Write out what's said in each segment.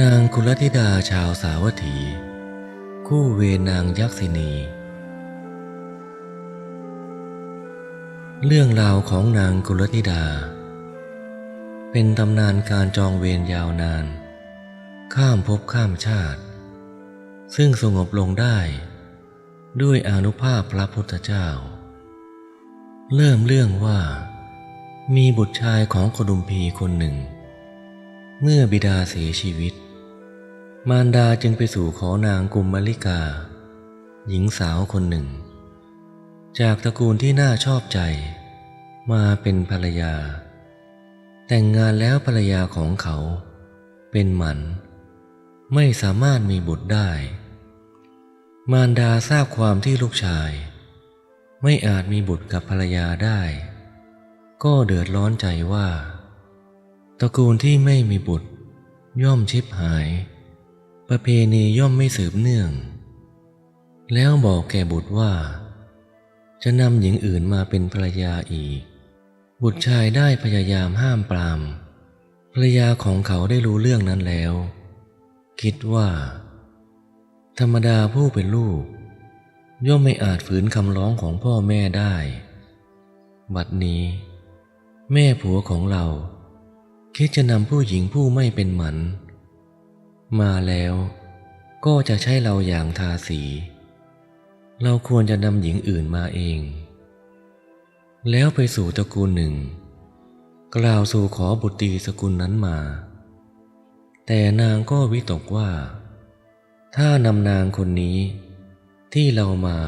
นางกุลธิดาชาวสาวัตถี คู่เวนางยักษินี เรื่องราวของนางกุลธิดา เป็นตำนานการจองเวรยาวนาน ข้ามภพข้ามชาติ ซึ่งสงบลงได้ด้วยอนุภาพพระพุทธเจ้า เริ่มเรื่องว่า มีบุตรชายของกดุมพีคนหนึ่ง เมื่อบิดาเสียชีวิต มารดาจึงไปสู่ขอนางกุมมลิกา หญิงสาวคนหนึ่ง จากตระกูลที่น่าชอบใจ มาเป็นภรรยา แต่งงานแล้วภรรยาของเขาเป็นหมัน ไม่สามารถมีบุตรได้ มารดาทราบความที่ลูกชาย ไม่อาจมีบุตรกับภรรยาได้ ก็เดือดร้อนใจว่า ตระกูลที่ไม่มีบุตร ย่อมชิบหาย ประเพณีย่อมไม่สืบเนื่อง แล้วบอกแก่บุตรว่า จะนำหญิงอื่นมาเป็นภรรยาอีก บุตรชายได้พยายามห้ามปรามภรรยาของเขาได้รู้เรื่องนั้นแล้ว คิดว่า ธรรมดาผู้เป็นลูก ย่อมไม่อาจฝืนคำร้องของพ่อแม่ได้ บัดนี้ แม่ผัวของเรา คิดจะนำผู้หญิงผู้ไม่เป็นหมัน มาแล้วก็จะใช้เราอย่างทาสี เราควรจะนำหญิงอื่นมาเอง แล้วไปสู่ตระกูลหนึ่ง กล่าวสู่ขอบุตรีสกุลนั้นมา แต่นางก็วิตกว่า ถ้านำนางคนนี้ ที่เรามา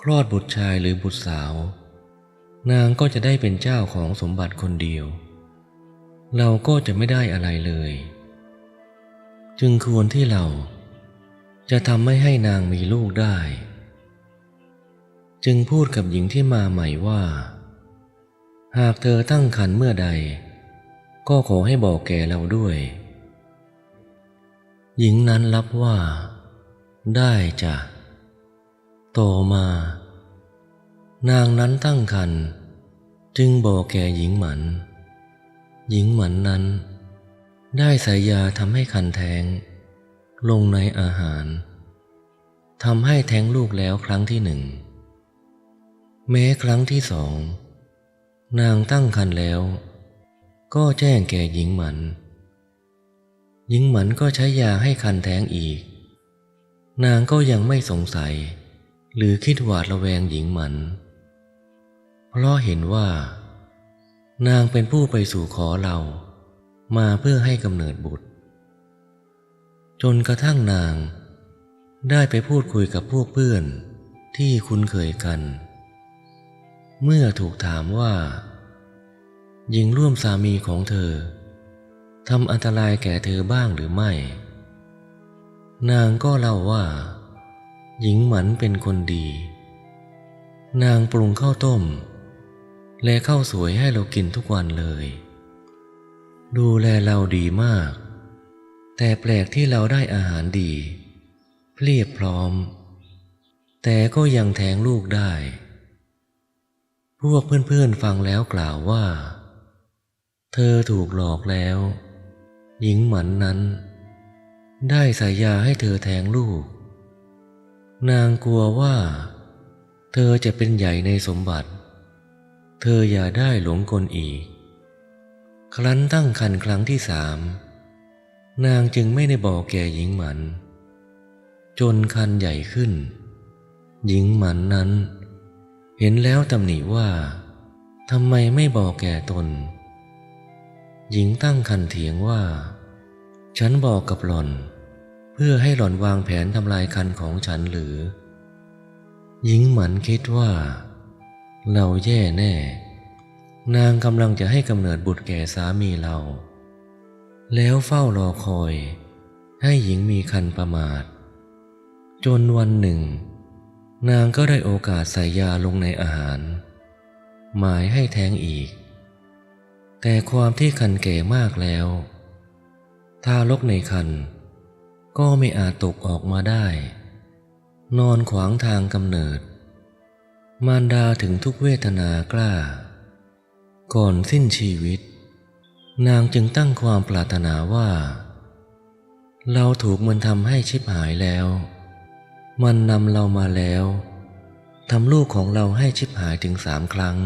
คลอดบุตรชายหรือบุตรสาว นางก็จะได้เป็นเจ้าของสมบัติคนเดียว เราก็จะไม่ได้อะไรเลย จึงควรที่เราจะทำไม่ให้นางมีลูกได้ จึงพูดกับหญิงที่มาใหม่ว่า หากเธอตั้งครรภ์เมื่อใด ก็ขอให้บอกแก่เราด้วย หญิงนั้นรับว่า ได้จ้ะต่อมา นางนั้นตั้งครรภ์จึงบอกแก่หญิงหมัน หญิงหมันนั้น ได้ใส่ยาทำให้คันแทง ลงในอาหารทำให้แทงลูกแล้วครั้งที่หนึ่ง แม้ครั้งที่สอง นางตั้งครรภ์แล้ว ก็แจ้งแก่หญิงหมัน หญิงหมันก็ใช้ยาให้คันแทงอีก นางก็ยังไม่สงสัย หรือคิดหวาดระแวงหญิงหมัน เพราะเห็นว่า นางเป็นผู้ไปสู่ขอเรา มาเพื่อให้กำเนิดบุตร จนกระทั่งนางได้ไปพูดคุยกับพวกเพื่อนที่คุ้นเคยกัน เมื่อถูกถามว่า หญิงร่วมสามีของเธอทำอันตรายแก่เธอบ้างหรือไม่ นางก็เล่าว่า หญิงหมันเป็นคนดี นางปรุงข้าวต้ม และข้าวสวยให้เรากินทุกวันเลย ดูแลเราดีมาก แต่แปลกที่เราได้อาหารดีเพียบพร้อม แต่ก็ยังแท้งลูกได้ พวกเพื่อนๆฟังแล้วกล่าวว่า เธอถูกหลอกแล้ว หญิงหมันนั้น ได้ใส่ยาให้เธอแทงลูก นางกลัวว่า เธอจะเป็นใหญ่ในสมบัติ เธออย่าได้หลงกลอีก ครั้นตั้งคันครั้งที่สาม นางจึงไม่ได้บอกแก่หญิงหมัน จนคันใหญ่ขึ้น หญิงหมันนั้น เห็นแล้วตำหนิว่าทำไมไม่บอกแก่ตน หญิงตั้งคันเถียงว่า ฉันบอกกับหล่อน เพื่อให้หล่อนวางแผนทำลายคันของฉันหรือ หญิงหมันคิดว่าเราแย่แน่ นางกำลังจะให้กำเนิดบุตรแก่สามีเรา แล้วเฝ้ารอคอย ให้หญิงมีคันประมาท จนวันหนึ่ง นางก็ได้โอกาสใส่ยาลงในอาหาร หมายให้แท้งอีก แต่ความที่คันแก่มากแล้ว ทารกในคันก็ไม่อาจตกออกมาได้ นอนขวางทางกำเนิด มารดาถึงทุกเวทนากล้า ก่อนสิ้นชีวิต นางจึงตั้งความปรารถนาว่า เราถูกมันทำให้ชิบหายแล้ว มันนำเรามาแล้วทำลูกของเราให้ชิบหายถึงสามครั้ง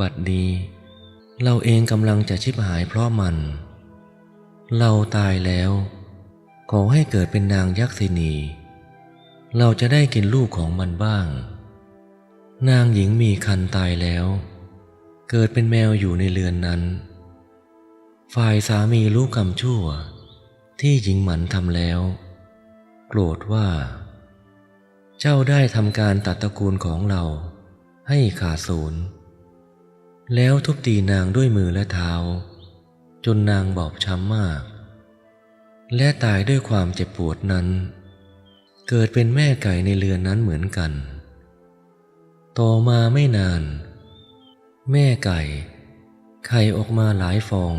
บัดนี้ เราเองกำลังจะชิบหายเพราะมัน เราตายแล้ว ขอให้เกิดเป็นนางยักษินี เราจะได้กินลูกของมันบ้าง นางหญิงมีคันตายแล้ว เกิดเป็นแมวอยู่ในเรือนนั้น ฝ่ายสามีรู้กรรมชั่ว ที่หญิงหมันทำแล้ว โกรธว่า เจ้าได้ทำการตัดตระกูลของเราให้ขาดศูนย์แล้วทุบตีนางด้วยมือและเท้า จนนางบอบช้ำมาก และตายด้วยความเจ็บปวดนั้น เกิดเป็นแม่ไก่ในเรือนนั้นเหมือนกัน ต่อมาไม่นาน แม่ไก่ ไข่ออกมาหลายฟอง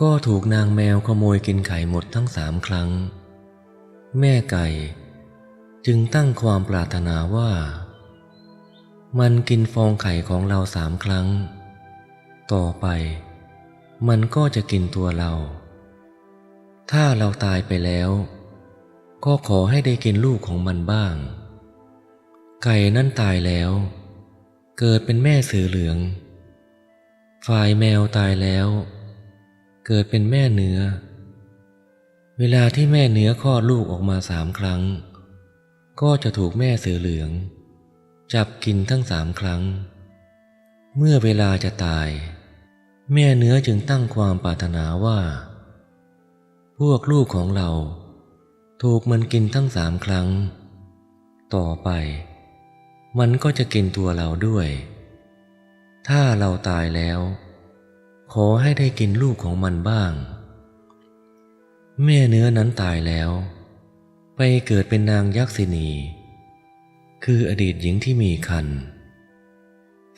ก็ถูกนางแมวขโมยกินไข่หมดทั้งสามครั้ง แม่ไก่จึงตั้งความปรารถนาว่า มันกินฟองไข่ของเราสามครั้ง ต่อไป มันก็จะกินตัวเรา ถ้าเราตายไปแล้ว ก็ขอให้ได้กินลูกของมันบ้าง ไก่นั่นตายแล้ว เกิดเป็นแม่เสือเหลือง ฝ่ายแมวตายแล้ว เกิดเป็นแม่เนื้อ เวลาที่แม่เนื้อคลอดลูกออกมาสามครั้ง ก็จะถูกแม่เสือเหลือง จับกินทั้งสามครั้ง เมื่อเวลาจะตาย แม่เนื้อจึงตั้งความปรารถนาว่า พวกลูกของเรา ถูกมันกินทั้งสามครั้ง ต่อไป มันก็จะกินตัวเราด้วย ถ้าเราตายแล้ว ขอให้ได้กินลูกของมันบ้าง แม่เนื้อนั้นตายแล้ว ไปเกิดเป็นนางยักษินี คืออดีตหญิงที่มีคัน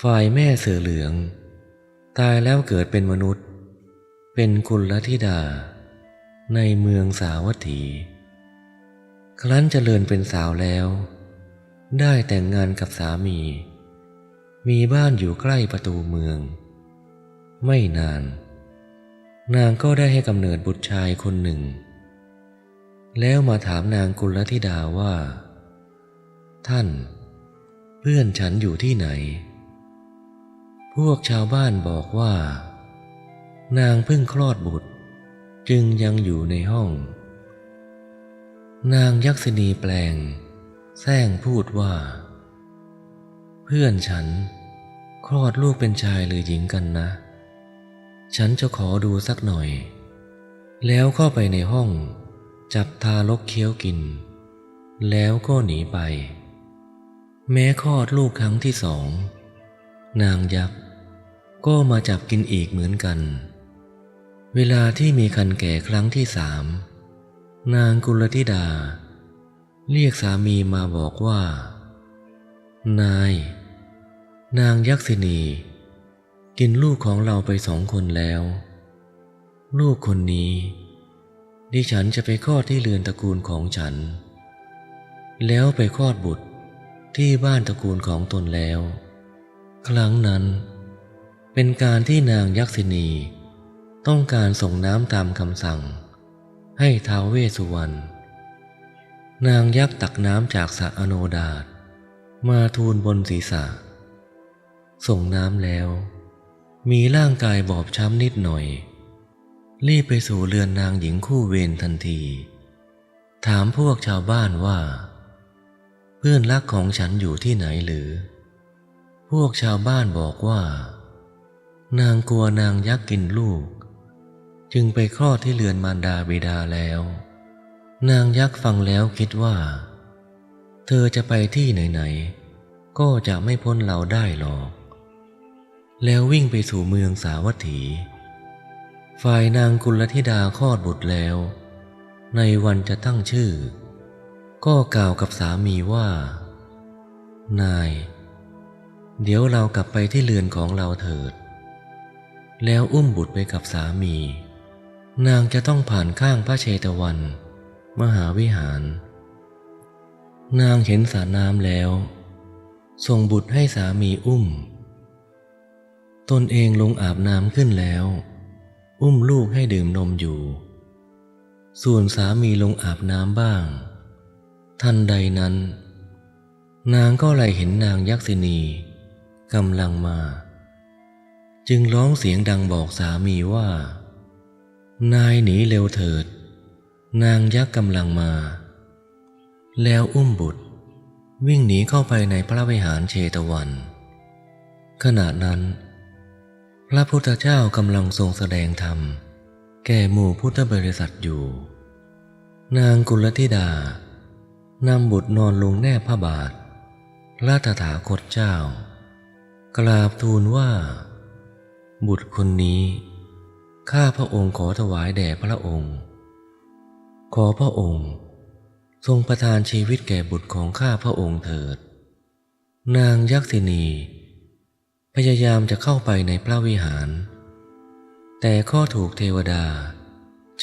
ฝ่ายแม่เสือเหลือง ตายแล้วเกิดเป็นมนุษย์ เป็นกุลธิดา ในเมืองสาวัตถี ครั้นเจริญเป็นสาวแล้ว ได้แต่งงานกับสามี มีบ้านอยู่ใกล้ประตูเมือง ไม่นาน นางก็ได้ให้กำเนิดบุตรชายคนหนึ่ง แล้วมาถามนางกุลธิดาว่า ท่าน เพื่อนฉันอยู่ที่ไหน พวกชาวบ้านบอกว่า นางเพิ่งคลอดบุตร จึงยังอยู่ในห้อง นางยักษินีแปลง แซงพูดว่า เพื่อนฉัน คลอดลูกเป็นชายหรือหญิงกันนะ ฉันจะขอดูสักหน่อย แล้วเข้าไปในห้อง จับทารกเคี้ยวกิน แล้วก็หนีไป แม้คลอดลูกครั้งที่สอง นางยักษ์ก็มาจับกินอีกเหมือนกัน เวลาที่มีคันแก่ครั้งที่สามนางกุลธิดา เรียกสามีมาบอกว่า นาย นางยักษินี กินลูกของเราไปสองคนแล้ว ลูกคนนี้ ดิฉันจะไปคลอดที่เรือนตระกูลของฉัน แล้วไปคลอดบุตรที่บ้านตระกูลของตนแล้ว ครั้งนั้น เป็นการที่นางยักษินีต้องการส่งน้ำตามคำสั่ง ให้ท้าวเวสสุวรรณ นางยักษ์ตักน้ำจากสระอโนดาตมาทูลบนศีรษะ ส่งน้ำแล้ว มีร่างกายบอบช้ำนิดหน่อย รีบไปสู่เรือนนางหญิงคู่เวรทันที ถามพวกชาวบ้านว่า เพื่อนรักของฉันอยู่ที่ไหนหรือ พวกชาวบ้านบอกว่า นางกลัวนางยักษ์กินลูก จึงไปคลอดที่เรือนมารดาบิดาแล้ว นางยักษ์ฟังแล้วคิดว่า เธอจะไปที่ไหนๆก็จะไม่พ้นเราได้หรอก แล้ววิ่งไปสู่เมืองสาวัตถี ฝ่ายนางกุลธิดาคลอดบุตรแล้ว ในวันจะตั้งชื่อ ก็กล่าวกับสามีว่า นาย เดี๋ยวเรากลับไปที่เรือนของเราเถิด แล้วอุ้มบุตรไปกับสามี นางจะต้องผ่านข้างพระเชตวัน มหาวิหาร นางเห็นสระน้ำแล้ว ส่งบุตรให้สามีอุ้ม ตนเองลงอาบน้ำขึ้นแล้ว อุ้มลูกให้ดื่มนมอยู่ ส่วนสามีลงอาบน้ำบ้าง ทันใดนั้น นางก็ไลเห็นนางยักษินีกำลังมาจึงร้องเสียงดังบอกสามีว่า นายหนีเร็วเถิด นางยักษ์กำลังมา แล้วอุ้มบุตร วิ่งหนีเข้าไปในพระวิหารเชตวัน ขณะนั้น พระพุทธเจ้ากำลังทรงแสดงธรรม แก่หมู่พุทธบริษัทอยู่ นางกุลธิดานำบุตรนอนลงแนบพระบาทระตถาคตเจ้า กราบทูลว่า บุตรคนนี้ ข้าพระองค์ขอถวายแด่พระองค์ ขอพระองค์ ทรงประทานชีวิตแก่บุตรของข้าพระองค์เถิด นางยักษินี พยายามจะเข้าไปในพระวิหาร แต่ข้อถูกเทวดา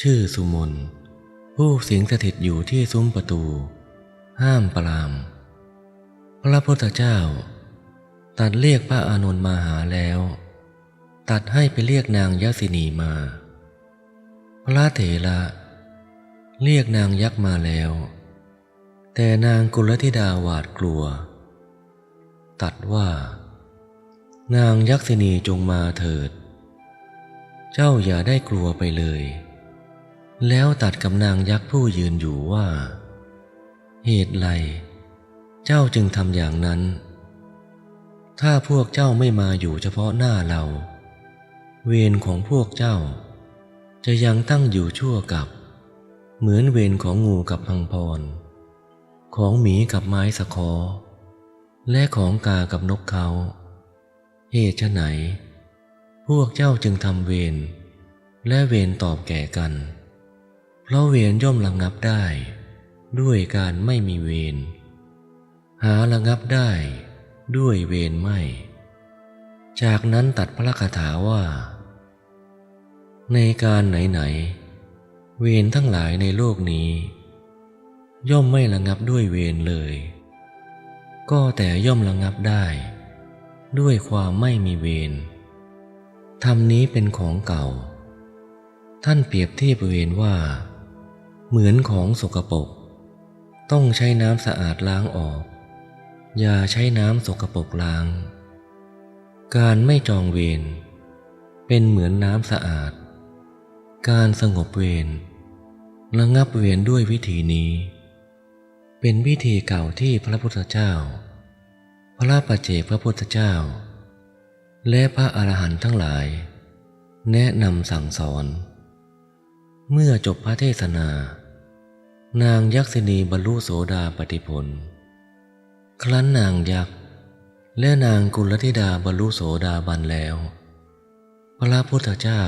ชื่อสุมนผู้สิงสถิตอยู่ที่ซุ้มประตู ห้ามปราม พระพุทธเจ้า ตัดเรียกพระอานนท์มาหาแล้ว ตัดให้ไปเรียกนางยักษินีมา พระเถระ เรียกนางยักษ์มาแล้ว แต่นางกุลธิดาหวาดกลัว ตัดว่า นางยักษินีจงมาเถิด เจ้าอย่าได้กลัวไปเลย แล้วตัดกับนางยักษ์ผู้ยืนอยู่ว่า เหตุไร เจ้าจึงทำอย่างนั้น ถ้าพวกเจ้าไม่มาอยู่เฉพาะหน้าเรา เวรของพวกเจ้า จะยังตั้งอยู่ชั่วกับ เหมือนเวรของงูกับพังพร ของหมีกับไม้สะคอ และของกากับนกเขา เหตุไฉนพวกเจ้าจึงทำเวรและเวรตอบแก่กัน เพราะเวรย่อมระงงับได้ ด้วยการไม่มีเวรหาระงับได้ด้วยเวรไม่ จากนั้นตัดพระคาถาว่า ในการไหนๆ เวรทั้งหลายในโลกนี้ ย่อมไม่ระงับด้วยเวรเลย ก็แต่ย่อมระงับได้ ด้วยความไม่มีเวรธรรมนี้เป็นของเก่า ท่านเปรียบเทียบเวรว่า เหมือนของสกปรกต้องใช้น้ำสะอาดล้างออก อย่าใช้น้ำสกปรกล้าง การไม่จองเวรเป็นเหมือนน้ำสะอาด การสงบเวรระงับเวรด้วยวิธีนี้ เป็นวิธีเก่าที่พระพุทธเจ้า พระปัจเจกพระพุทธเจ้า และพระอรหันต์ทั้งหลาย แนะนำสั่งสอน เมื่อจบพระเทศนา นางยักษินีบรรลุโสดาปติผล ครั้นนางยักษ์และนางกุลธิดาบรรลุโสดาบันแล้ว พระพุทธเจ้า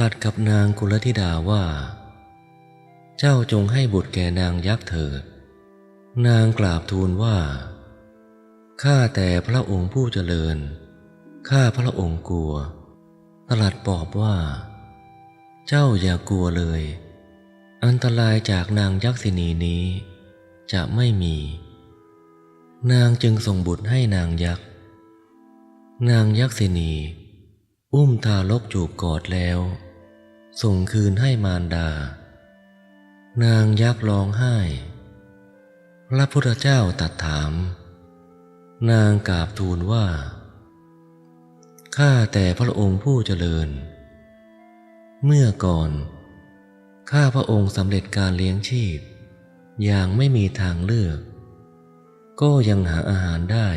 ตัดกับนางกุลธิดาว่า เจ้าจงให้บุตรแก่นางยักษ์เถิด นางกราบทูลว่าข้าแต่พระองค์ผู้เจริญ ข้าพระองค์กลัวตรัสปอบว่า เจ้าอย่ากลัวเลย อันตรายจากนางยักษินีนี้ จะไม่มี นางจึงส่งบุตรให้นางยักษ์ นางยักษินี อุ้มทารกจูบกอดแล้ว ส่งคืนให้มารดา นางยักษ์ร้องไห้ พระพุทธเจ้าตรัดถาม นางกราบทูลว่า ข้าแต่พระองค์ผู้เจริญ เมื่อก่อน ข้าพระองค์สำเร็จการเลี้ยงชีพ อย่างไม่มีทางเลือก ก็ยังหาอาหารได้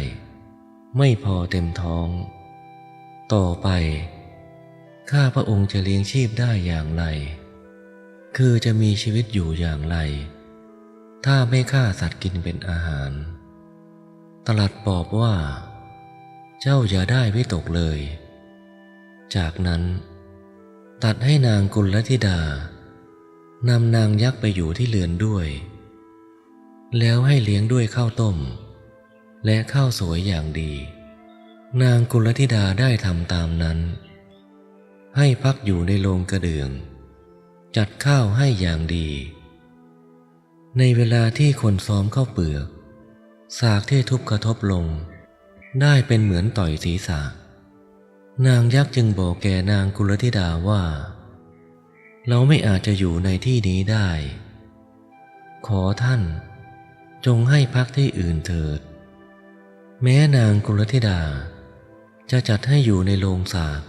ไม่พอเต็มท้อง ต่อไป ข้าพระองค์จะเลี้ยงชีพได้อย่างไร คือจะมีชีวิตอยู่อย่างไร ถ้าไม่ฆ่าสัตว์กินเป็นอาหารตรัสปอบว่า เจ้าอย่าได้วิตกเลย จากนั้น ตัดให้นางกุลธิดานำนางยักษ์ไปอยู่ที่เรือนด้วย แล้วให้เลี้ยงด้วยข้าวต้ม และข้าวสวยอย่างดี นางกุลธิดาได้ทำตามนั้น ให้พักอยู่ในโรงกระเดื่อง จัดข้าวให้อย่างดี ในเวลาที่คนซ้อมเข้าเปลือก สากที่ทุบกระทบลง ได้เป็นเหมือนต่อยศีรษะ นางยักษ์จึงบอกแก่นางกุลธิดาว่า เราไม่อาจจะอยู่ในที่นี้ได้ ขอท่านจงให้พักที่อื่นเถิด แม้นางกุลธิดา จะจัดให้อยู่ในโรงสาก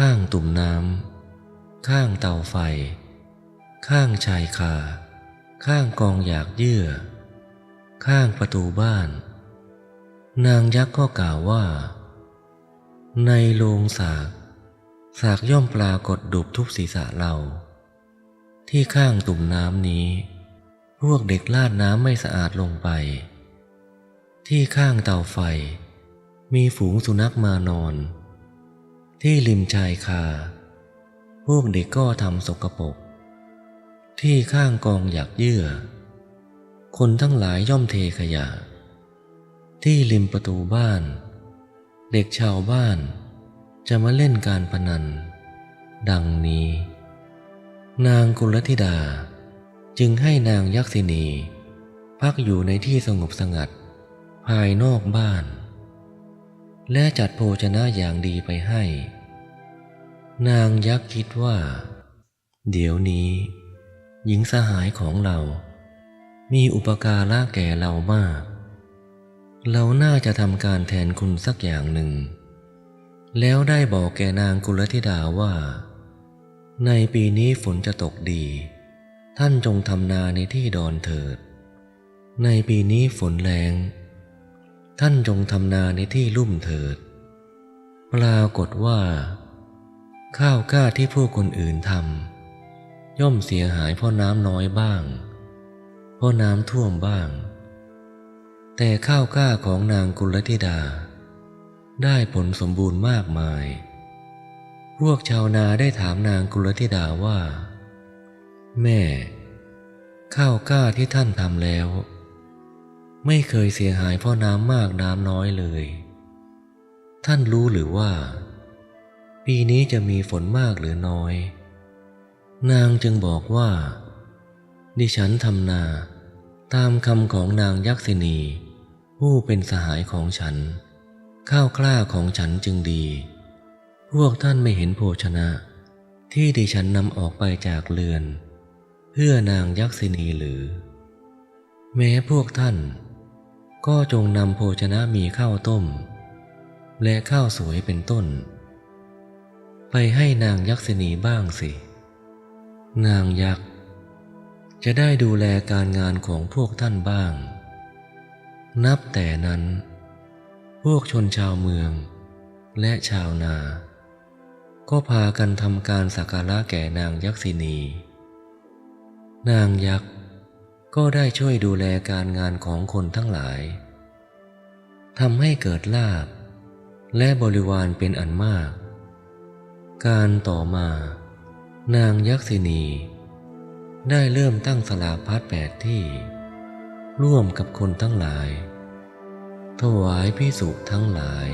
ข้างตุ่มน้ำ ข้างเตาไฟ ข้างชายคา ข้างกองหยากเยื่อ ข้างประตูบ้าน นางยักษ์ก็กล่าวว่า ในโรงสากสากย่อมปรากฏดุบทุบศีรษะเรา ที่ข้างตุ่มน้ำนี้ พวกเด็กลาดน้ำไม่สะอาดลงไป ที่ข้างเตาไฟ มีฝูงสุนัขมานอน ที่ริมชายคา พวกเด็กก็ทำสกปรกที่ข้างกองหยักเยื่อ คนทั้งหลายย่อมเทขยะ ที่ริมประตูบ้าน เด็กชาวบ้านจะมาเล่นการพนัน ดังนี้ นางกุลธิดาจึงให้นางยักษินี พักอยู่ในที่สงบสงัด ภายนอกบ้าน และจัดโภชนะอย่างดีไปให้ นางยักษ์คิดว่า เดี๋ยวนี้ หญิงสหายของเรา มีอุปการะแก่เรามาก เราน่าจะทำการแทนคุณสักอย่างหนึ่ง แล้วได้บอกแก่นางกุลธิดาว่า ในปีนี้ฝนจะตกดี ท่านจงทำนาในที่ดอนเถิด ในปีนี้ฝนแรงท่านจงทำนาในที่ลุ่มเถิด ปรากฏว่า ข้าวกล้าที่ผู้คนอื่นทำย่อมเสียหายเพราะน้ำน้อยบ้าง เพราะน้ำท่วมบ้าง แต่ข้าวกล้าของนางกุลธิดา ได้ผลสมบูรณ์มากมาย พวกชาวนาได้ถามนางกุลธิดาว่า แม่ ข้าวกล้าที่ท่านทำแล้ว ไม่เคยเสียหายเพราะน้ำมากน้ำน้อยเลย ท่านรู้หรือว่า ปีนี้จะมีฝนมากหรือน้อย นางจึงบอกว่า ดิฉันทำนาตามคำของนางยักษินี ผู้เป็นสหายของฉัน ข้าวกล้าของฉันจึงดี พวกท่านไม่เห็นโภชนะ ที่ดิฉันนำออกไปจากเรือน เพื่อนางยักษินีหรือ แม้พวกท่าน ก็จงนำโภชนะมีข้าวต้ม และข้าวสวยเป็นต้น ไปให้นางยักษินีบ้างสิ นางยักษ์จะได้ดูแลการงานของพวกท่านบ้าง นับแต่นั้น พวกชนชาวเมือง และชาวนา ก็พากันทำการสักการะแก่นางยักษินี นางยักษ์ก็ได้ช่วยดูแลการงานของคนทั้งหลายทำให้เกิดลาบและบริวารเป็นอันมาก การต่อมา นางยักษินี ได้เริ่มตั้งสลาพัดแปดที่ ร่วมกับคนทั้งหลาย ถวายพิสุทั้งหลาย